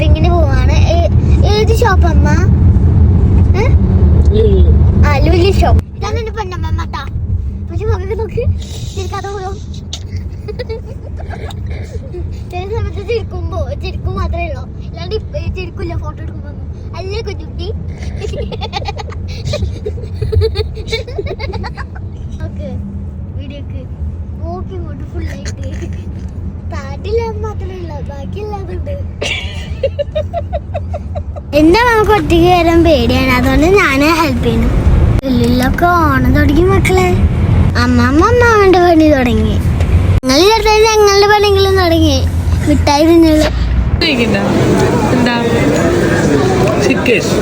ഷോപ്പിങ്ങിന് പോവാണ്. ഏത് ഷോപ്പ് അമ്മ? ആ ലുലി ഷോപ്പ് ഇതാണ് എന്റെ പെണ്ണമ്മ ട്ടാ. പക്ഷെ നോക്കി നോക്ക്. ചിരിക്കാതെ പോകും ചില സമയത്ത് ചിരിക്കുമ്പോ ചിരിക്കും മാത്രമേ ഉള്ളൂ. അല്ലാണ്ട് ചിരിക്കില്ല ഫോട്ടോ എടുക്കുമ്പോ അല്ലേ കുഞ്ഞുട്ടി? ഓക്കെ വീഡിയോക്ക്. നോക്കി ഇങ്ങോട്ട് ഫുള്ളായിട്ട് താട്ടില്ല മാത്രമേ ഉള്ളൂ. ബാക്കിയെല്ലാതുണ്ട്. എന്താ നമുക്ക് ഒറ്റയ്ക്ക് വരാൻ പേടിയാണ്? അതുകൊണ്ട് ഞാൻ ഹെൽപ്പ് ചെയ്യുന്നു. ഉള്ളിലൊക്കെ ഓണം തുടങ്ങി മക്കളെ. അമ്മമ്മ അമ്മാവന്റെ പണി തുടങ്ങി. ഞങ്ങൾ ഞങ്ങളുടെ പണികളും തുടങ്ങി. മിഠായി എന്താ? ചിക്കേഷ്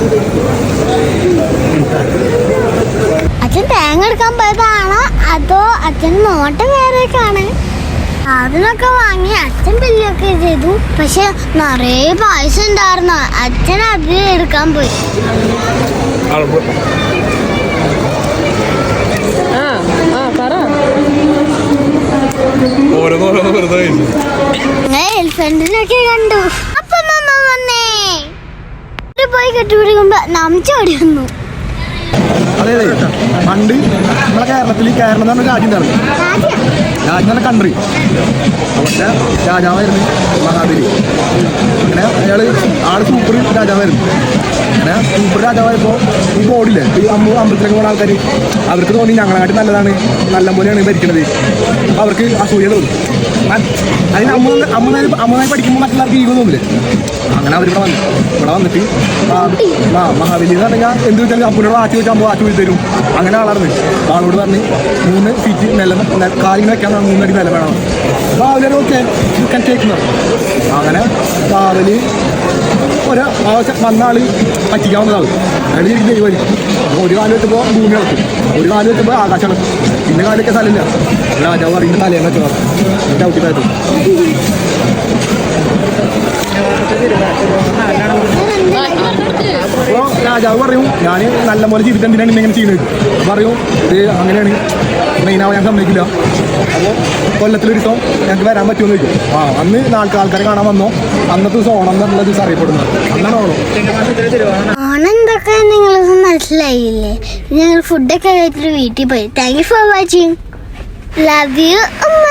അച്ഛൻ തേങ്ങ എടുക്കാൻ പോയതാണോ? അതോ അച്ഛൻ നോട്ടം വേറെയൊക്കെയാണ് അതിനൊക്കെ വാങ്ങി അച്ഛൻ ബില്ലൊക്കെ ചെയ്തു. പക്ഷെ നിറയെ പായസം ഉണ്ടായിരുന്നു. അച്ഛൻ അത് എടുക്കാൻ പോയി. എലിഫന്റിനൊക്കെ കണ്ടു. അപ്പൊ മമ്മ വന്നേ. പോയി പോയി നാം ചോടി വന്നു. അതെ അതെ. പണ്ട് നമ്മളെ കേരളത്തിൽ കേരളം എന്ന് പറഞ്ഞ രാജ്യം ഉണ്ടായിരുന്നു. രാജ്യം കൺട്രി അവിടുത്തെ രാജാവായിരുന്നു മഹാബലി. അങ്ങനെ അയാൾ ആൾ സൂപ്പർ രാജാവായിരുന്നു. അങ്ങനെ സൂപ്പർ രാജാവായപ്പോൾ ഈ ബോർഡില്ലേ അമ്പലത്തിലേക്ക് പോകുന്ന ആൾക്കാർ അവർക്ക് തോന്നി ഞങ്ങളായിട്ട് നല്ലതാണ്. നല്ല പോലെയാണ് ഭരിക്കുന്നത് അവർക്ക് അസൂയ തോന്നും. അതിന് അമ്മ അമ്മ അമ്മനായി പഠിക്കുമ്പോൾ മറ്റുള്ളവർക്ക് ഈഗോ തോന്നില്ലേ? അങ്ങനെ അവർ അവരിവിടെ വന്നു. ഇവിടെ വന്നിട്ട് ആ മഹാബലി എന്ന് പറഞ്ഞാൽ എന്ത് വെച്ചാൽ അപ്പനോട് ആറ്റി വെച്ചാൽ അമ്മ ആറ്റി വെച്ച് തരും. അങ്ങനെ അപ്പൊ ആളോട് പറഞ്ഞ് മൂന്ന് സീറ്റ് നില കാലിന് വെക്കാൻ മൂന്നടി നില വേണം. അപ്പോൾ അവരൊക്കെ ക്യാൻ അങ്ങനെ ബാവലി ഒരു ആവശ്യം വന്ന പറ്റിക്കാവുന്നതാണ്. അയാൾ ശരിക്കും ഒരു കാലം വെച്ചപ്പോൾ ഭൂമി ഇളക്കും ഒരു കാലം വെച്ചപ്പോൾ ആകാശം ഇളക്കും പിന്നെ കാലൊക്കെ സ്ഥലമില്ല. രാജാവ് അറിയുന്ന തലേന്ന് എന്റെ ചവിട്ടിക്കായിരുന്നു അപ്പോൾ രാജാവ് പറയും ഞാൻ നല്ല പോലെ ജീവിതം എന്തിനാണ് ഇങ്ങനെ ചെയ്യുന്നത്? പറയും ഇത് അങ്ങനെയാണ്. മെയിനാവാൻ ഞാൻ സമ്മതിക്കില്ല. അപ്പോൾ കൊല്ലത്തിലൊരു ദിവസം ഞങ്ങൾക്ക് വരാൻ പറ്റുമെന്ന് ചോദിക്കും. ആ അന്ന് നാൾക്ക് ആൾക്കാരെ കാണാൻ വന്നോ? അന്നത്തെ ദിവസം ഓണം എന്നുള്ള ദിവസം അറിയപ്പെടുന്നത്. അന്നാണ് ഓണം. ഓണം എന്തൊക്കെ നിങ്ങൾ മനസ്സിലായില്ലേ? ഞങ്ങൾ ഫുഡൊക്കെ കഴിച്ചിട്ട് വീട്ടിൽ പോയി. Thank you for watching love you അമ്മ